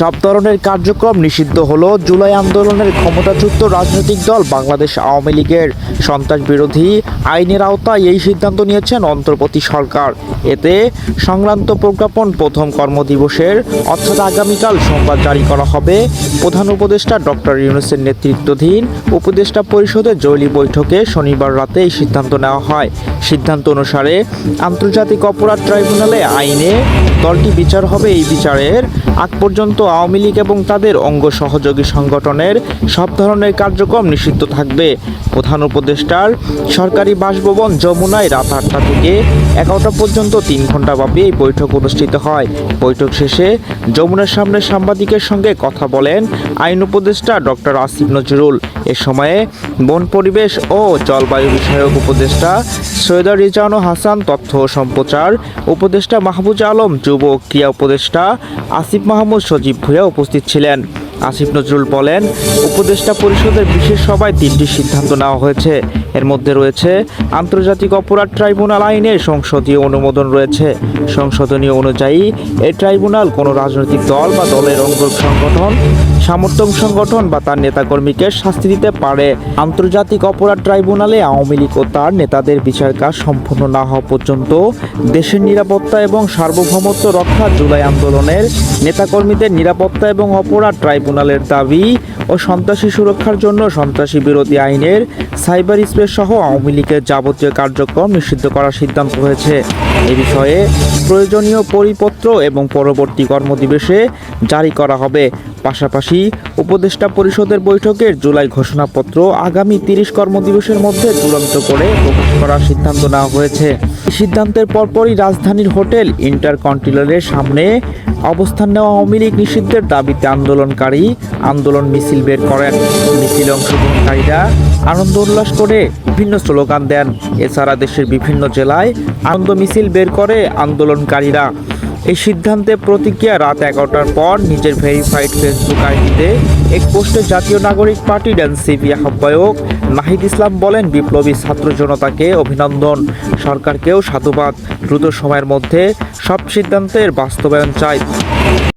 সব ধরনের কার্যক্রম নিষিদ্ধ হলো। জুলাই আন্দোলনের ক্ষমতাচ্যুত রাজনৈতিক দল বাংলাদেশ আওয়ামী লীগের সন্ত্রাস বিরোধী আইনের আওতায় এই সিদ্ধান্ত নিয়েছেন অন্তর্বর্তী সরকার। এতে সংক্রান্ত প্রজ্ঞাপন প্রথম কর্মদিবসের অর্থাৎ আগামীকাল সোমবার জারি করা হবে। প্রধান উপদেষ্টা ডক্টর ইউনুসের নেতৃত্বাধীন উপদেষ্টা পরিষদের জরুরি বৈঠকে শনিবার রাতে এই সিদ্ধান্ত নেওয়া হয়। সিদ্ধান্ত অনুসারে আন্তর্জাতিক অপরাধ ট্রাইব্যুনালে আইনে দলটি বিচার হবে এই বিচারের। আগ পর্যন্ত আওয়ামী লীগ এবং তাদের অঙ্গ সহযোগী সংগঠনের সব ধরনের কার্যক্রম নিষিদ্ধ থাকবে। প্রধান উপদেষ্টার সরকারি বাসভবন যমুনায় রাত আটটা থেকে এগারোটা পর্যন্ত তিন ঘণ্টা ব্যাপী এই বৈঠক অনুষ্ঠিত হয়। বৈঠক শেষে যমুনার সামনে সাংবাদিকের সঙ্গে কথা বলেন আইন উপদেষ্টা ডক্টর আসিফ নজরুল। এ সময়ে বন পরিবেশ ও জলবায়ু বিষয়ক উপদেষ্টা সৈয়দা রিজানো হাসান, তথ্য সম্প্রচার উপদেষ্টা মাহবুজ আলম যুব ক্রিয়া উপদেষ্টা আসিফ মাহমুদ সজীব ভূয়া উপস্থিত ছিলেন। আসিফ নজরুল বলেন, উপদেষ্টা পরিষদের বিশেষ সভায় তিনটি সিদ্ধান্ত নেওয়া হয়েছে। এর মধ্যে রয়েছে আন্তর্জাতিক অপরাধ ট্রাইব্যুনাল আইনের সংসদীয় অনুমোদন রয়েছে। সংশোধনীয় অনুযায়ী এই ট্রাইব্যুনাল কোনো রাজনৈতিক দল বা দলের অঙ্গ সংগঠন সমর্থক সংগঠন বা তার নেতাকর্মীকে শাস্তি দিতে পারে। আন্তর্জাতিক অপরাধ ট্রাইব্যুনালে আওয়ামী লীগ ও তার নেতাদের বিচার কাজ সম্পূর্ণ না হওয়া পর্যন্ত দেশের নিরাপত্তা এবং সার্বভৌমত্ব রক্ষা জুলাই আন্দোলনের নেতাকর্মীদের নিরাপত্তা এবং অপরাধ ট্রাইব্যুনালের দাবি ও সন্ত্রাসী সুরক্ষার জন্য সন্ত্রাসী বিরোধী আইনের সাইবার স্পেস সহ আওয়ামী লীগের যাবতীয় কার্যক্রম নিষিদ্ধ করার সিদ্ধান্ত হয়েছে। এ বিষয়ে প্রয়োজনীয় পরিপত্র এবং পরবর্তী কর্মদিবসে জারি করা হবে। পাশাপাশি উপদেষ্টা পরিষদের বৈঠকের জুলাই ঘোষণাপত্র আগামী তিরিশ কর্মদিবসের মধ্যে চূড়ান্ত করে প্রকাশ করার সিদ্ধান্ত নেওয়া হয়েছে। সিদ্ধান্তের পরপরই রাজধানীর হোটেল ইন্টারকন্টিনেন্টালের সামনে অবস্থান নেওয়া আওয়ামী লীগ নিষিদ্ধের দাবিতে আন্দোলনকারী আন্দোলন মিছিল বের করেন। মিছিল অংশগ্রহণকারীরা আনন্দ উল্লাস করে বিভিন্ন স্লোগান দেন। এছাড়া দেশের বিভিন্ন জেলায় আনন্দ মিছিল বের করে আন্দোলনকারীরা। এই সিদ্ধান্তে প্রতিক্রিয়া রাত এগারোটার পর নিজের ভেরিফাইড ফেসবুক আইডিতে এক পোস্টে জাতীয় নাগরিক পার্টির এনসিপি আহ্বায়ক নাহিদ ইসলাম বলেন, বিপ্লবী ছাত্র জনতাকে অভিনন্দন। সরকারকেও সাধুবাদ। দ্রুত সময়ের মধ্যে সব সিদ্ধান্তের বাস্তবায়ন চাই।